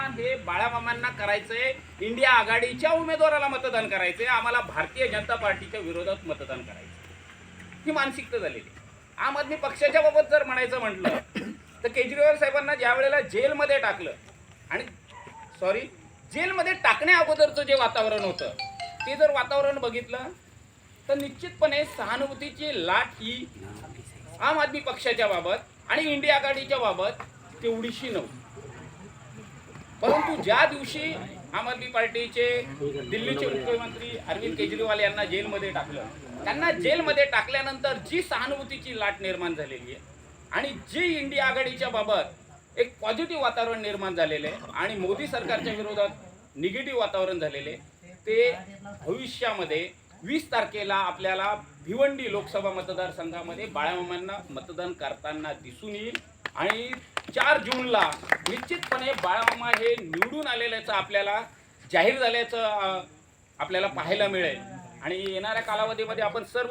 मतदान हे बाळामामांना करायचंय. इंडिया आघाडीच्या उमेदवाराला मतदान करायचंय. आम्हाला भारतीय जनता पार्टीच्या विरोधात मतदान करायचं ही मानसिकता झालेली आम आदमी पक्षाच्या बाबत जर म्हणायचं म्हटलं तर केजरीवाल साहेबांना ज्या वेळेला जेलमध्ये टाकलं आणि सॉरी जेलमध्ये टाकण्या अगोदरचं जे वातावरण होतं ते जर वातावरण बघितलं तर निश्चितपणे सहानुभूतीची लाट ही आम आदमी पक्षाच्या बाबत आणि इंडिया आघाडीच्या बाबत तेवढीशी नव्हती. परंतु ज्या दिवशी आम आदमी पार्टीचे दिल्लीचे मुख्यमंत्री अरविंद केजरीवाल यांना जेलमध्ये टाकलं त्यांना जेलमध्ये टाकल्यानंतर जी सहानुभूतीची लाट निर्माण झालेली आहे आणि जी इंडिया आघाडीच्या बाबत एक पॉझिटिव्ह वातावरण निर्माण झालेलं आहे आणि मोदी सरकारच्या विरोधात निगेटिव्ह वातावरण झालेले आहे, ते भविष्यामध्ये वीस तारखेला आपल्याला भिवंडी लोकसभा मतदारसंघामध्ये बाळामामांना मतदान करताना दिसून येईल आणि चार जूनला निश्चितपणे बाळामामा हे निवडून आलेल्याचं आपल्याला जाहीर झाल्याचं आपल्याला पाहायला मिळेल. आणि येणाऱ्या कालावधीमध्ये आपण सर्व